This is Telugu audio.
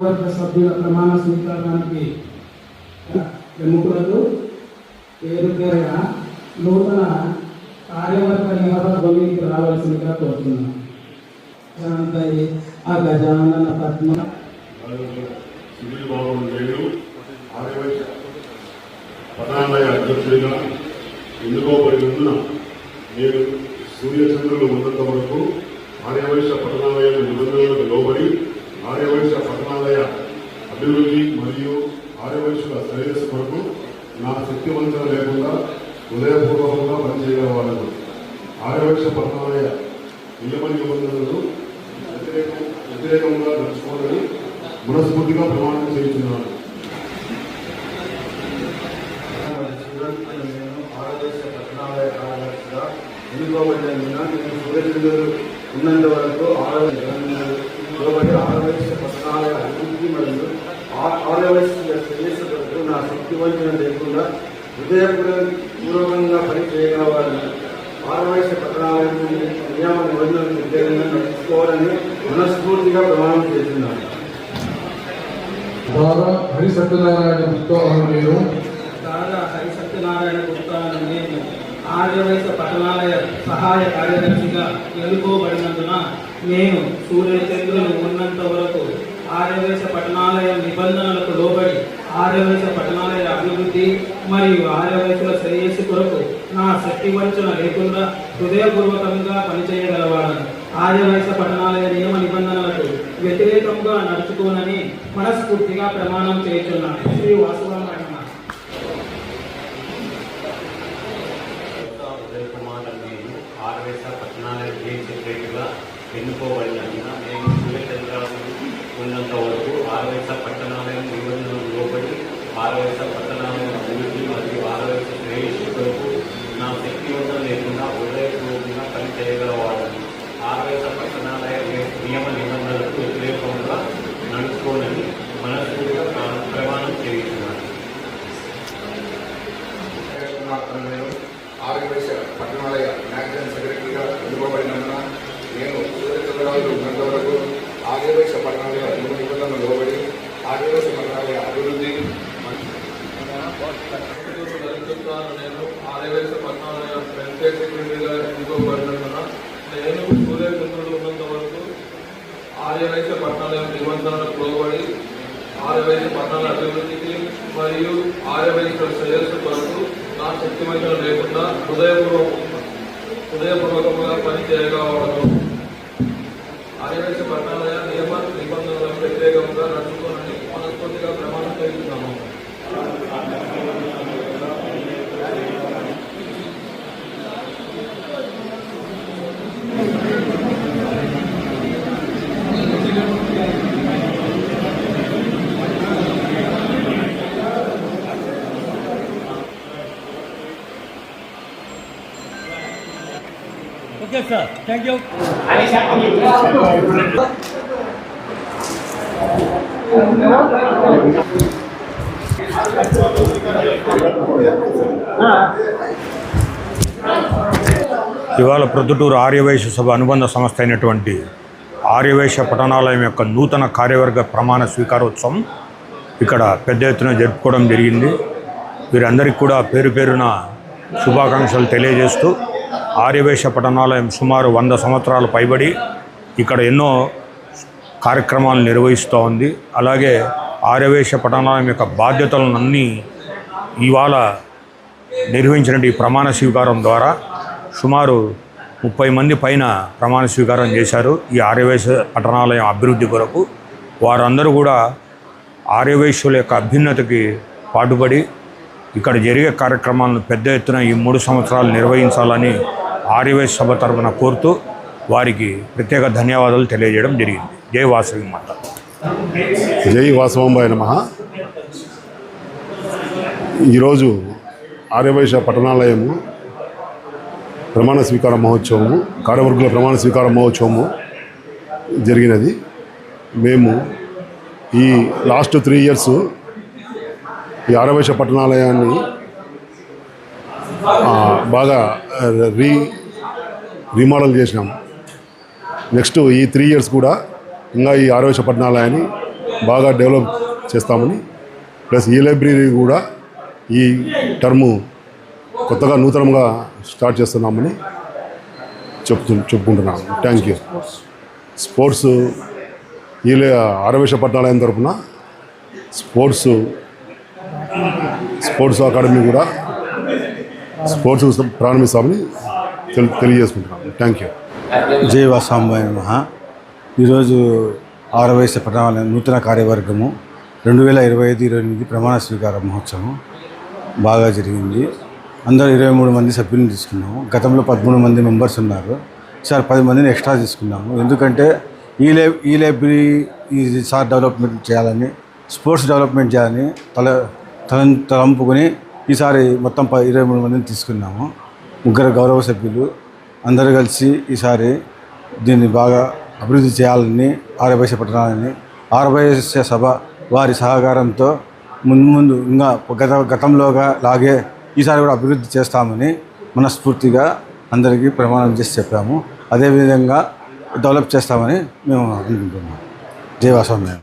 సభ్యుల ప్రమాణ స్వీకారానికి ప్రముఖులకు పేరు పేరుగా నూతన కార్యవర్గ నియమావళికి రావాల్సిందిగా కోరుతున్నాను. ఆ గజానన పద్మ సునీల్ బాబు నేను ఆర్యవైశ్య పదాలయ అధ్యక్షుడిగా ఎన్నుకోబడి ఉన్న నేను సూర్యచంద్రులు ఉన్నంత వరకు ఆర్యవైశ్య పట్టణాలయ నిబంధనలకు లోబడి ఆర్యవైశ్య పట్టణాలయ అభివృద్ధి మరియు ఆర్యవైశ్యుల శ్రేయస్సు కొరకు నా శక్తి వంచన లేకుండా హృదయపూర్వకంగా పనిచేయగలవాలను ఆర్యవైశ్య పట్టణాలయ నియమ నిబంధనలను వ్యతిరేకం వ్యతిరేకంగా నడుచుకోవాలని మనస్ఫూర్తిగా ప్రమాణం చేస్తున్నాను నేను ఆంధ్రప్రదేశ్ పట్టణాలయ కార్యదర్శిగా ఎన్నుకోబడినందున నేను సూర్యచంద్రులు ఉన్నంత వరకు ఆంధ్రప్రదేశ్ ఆంధ్రప్రదేశ్ పట్టణాలయ అభివృద్ధి మరియు ఆంధ్రప్రదేశ్ శ్రేయస్సు నా శక్తి వంచన లేకుండా హృదయపూర్వకంగా పని చేయగలవాలని ఆంధ్రప్రదేశ్ పట్టణాలయం నియమ నిబంధనలు వ్యతిరేకంగా నడుచుకోవాలని మనస్ఫూర్తిగా ప్రమాణం చేస్తున్నాను. ద్వారా హరి సత్యనారాయణ పుస్తకం నేను. దాదా హరి సత్యనారాయణ గుప్తాను నేను ఆర్యవైశ్య పట్టణాలయ సహాయ కార్యదర్శిగా ఎన్నుకోబడినందున నేను సూర్యచంద్రులు ఉన్నంత వరకు ఆర్యవేశ పట్టణాలయ నిబంధనలకు లోబడి ఆర్యవేశ పట్టణాలయ అభివృద్ధి మరియు ఆర్యవైశ్యుల శ్రేయస్సు కొరకు నా శక్తి వంచన లేకుండా హృదయపూర్వకంగా పనిచేయగలవాడను ఆర్యవేశ పట్టణాలయ నియమ నిబంధనలకు వ్యతిరేకంగా నడుచుకోనని మనస్ఫూర్తిగా ప్రమాణం చేస్తున్నాను శ్రీ వాసురామాయణ ఉదయ్ కుమార్ నేను ఆర్వేస పట్టణాలయ విజయ సెక్రటరీగా ఎన్నుకోబడినందున నేను సూర్యచంద్రాలు ఉన్నంత వరకు ఆర్వేస పట్టణాలయం నిబంధనలు లోబడి ఆర్వేస పట్టణాలయం అభివృద్ధి మరియు ఆర్వేస శ్రేయస్సు కొరకు నా శక్తివంతం లేకుండా హృదయపూర్వకంగా పని చేయగలవాడని ఆర్వేస పట్టణాలయ నియమ నిబంధనలకు వ్యతిరేకంగా నడుచుకోనని మనస్ఫూర్తిగా ప్ర- ప్రమాణం చేస్తున్నాను మాత్రం నేను ఆర్యవైశ్య పట్టణాలయ మ్యాగజైన్ సెక్రటరీగా ఎన్నుకోబడినందున నేను సూర్యచంద్రాలు ఉన్నంత వరకు ఆర్యవైశ్య పట్టణాలయ నియమ నిబంధనలు లోబడి ఆర్యవైశ్య పట్టణాలయ అభివృద్ధి చెప్తాను నేను ఆర్యవేశ పట్టణాలయ వెంకటేశ్వర సెక్రటరీగా ఎన్నుకోబడినందున నేను సూర్యచంద్రుడు ఉన్నంత వరకు ఆర్యవైశ్య పట్టణాలయం నిబంధనలకు లోబడి ఆర్యవైశ్య పట్టణాల అభివృద్ధికి మరియు ఆర్యవైశ్య శ్రేయస్సు కొరకు నా శక్తివంతం లేకుండా హృదయపూర్వక హృదయపూర్వకంగా పనిచేయగలవడం Gracias. ఇవాళ ప్రొద్దుటూరు ఆర్యవైశ్య సభ అనుబంధ సంస్థ అయినటువంటి ఆర్యవైశ్య పట్టణాలయం యొక్క నూతన కార్యవర్గ ప్రమాణ స్వీకారోత్సవం ఇక్కడ పెద్ద ఎత్తున జరుపుకోవడం జరిగింది. వీరందరికీ కూడా పేరు పేరున శుభాకాంక్షలు తెలియజేస్తూ ఆర్యవేశ పట్టణాలయం సుమారు వంద సంవత్సరాలు పైబడి ఇక్కడ ఎన్నో కార్యక్రమాలు నిర్వహిస్తూ ఉంది. అలాగే ఆర్యవేశ పట్టణాలయం యొక్క బాధ్యతలనన్నీ ఇవాళ నిర్వహించిన ఈ ప్రమాణ స్వీకారం ద్వారా సుమారు ముప్పై మంది పైన ప్రమాణ స్వీకారం చేశారు ఈ ఆర్యవేశ పట్టణాలయం అభివృద్ధి కొరకు. వారందరూ కూడా ఆర్యవేశ్యుల యొక్క అభ్యున్నతికి పాటుపడి ఇక్కడ జరిగే కార్యక్రమాలను పెద్ద ఎత్తున ఈ మూడు సంవత్సరాలు నిర్వహించాలని ఆర్యవైశ్య సభ తరఫున కోరుతూ వారికి ప్రత్యేక ధన్యవాదాలు తెలియజేయడం జరిగింది. జై వాసవి మాత. జై వాసవంబాయి నమ. ఈరోజు ఆర్యవైశ్య పట్టణాలయము ప్రమాణ స్వీకార మహోత్సవము కార్యవర్గుల ప్రమాణ స్వీకార మహోత్సవము జరిగినది. మేము ఈ లాస్ట్ త్రీ ఇయర్స్ ఈ ఆరవేశ పట్టణాలయాన్ని బాగా రీ రీమోడల్ చేసినాం. నెక్స్ట్ ఈ త్రీ ఇయర్స్ కూడా ఇంకా ఈ ఆరవేశ పట్టణాలయాన్ని బాగా డెవలప్ చేస్తామని ప్లస్ ఈ లైబ్రరీ కూడా ఈ టర్ము కొత్తగా నూతనంగా స్టార్ట్ చేస్తున్నామని చెప్తు చెప్పుకుంటున్నాను థ్యాంక్ యూ స్పోర్ట్స్ ఈ ఆరవేశ పట్టణాలయం తరఫున స్పోర్ట్స్ స్పోర్ట్స్ అకాడమీ కూడా స్పోర్ట్స్ ప్రారంభిస్తామని తెలి తెలియజేసుకుంటున్నాను థ్యాంక్ యూ జై ఈరోజు ఆరో వయసు పట్టణాల నూతన కార్యవర్గము రెండు వేల ఇరవై ఐదు ఇరవై ఎనిమిది ప్రమాణ స్వీకార మహోత్సవం బాగా జరిగింది. అందరూ ఇరవై మూడు మంది సభ్యులను తీసుకున్నాము. గతంలో పదమూడు మంది మెంబర్స్ ఉన్నారు. సార్ పది మందిని ఎక్స్ట్రా తీసుకున్నాము. ఎందుకంటే ఈ లై ఈ లైబ్రరీ ఈ సార్ డెవలప్మెంట్ చేయాలని స్పోర్ట్స్ డెవలప్మెంట్ చేయాలని తల తల తలంపుకొని ఈసారి మొత్తం ప ఇరవై మూడు మందిని తీసుకున్నాము. ముగ్గురు గౌరవ సభ్యులు. అందరూ కలిసి ఈసారి దీన్ని బాగా అభివృద్ధి చేయాలని ఆరవైశ్య పట్టణాలని ఆరవైశ్య సభ వారి సహకారంతో ముందు ముందు ఇంకా గత గతంలోగా లాగే ఈసారి కూడా అభివృద్ధి చేస్తామని మనస్ఫూర్తిగా అందరికీ ప్రమాణం చేసి చెప్పాము. అదేవిధంగా డెవలప్ చేస్తామని మేము అనుకుంటున్నాం. దేవాస్వామి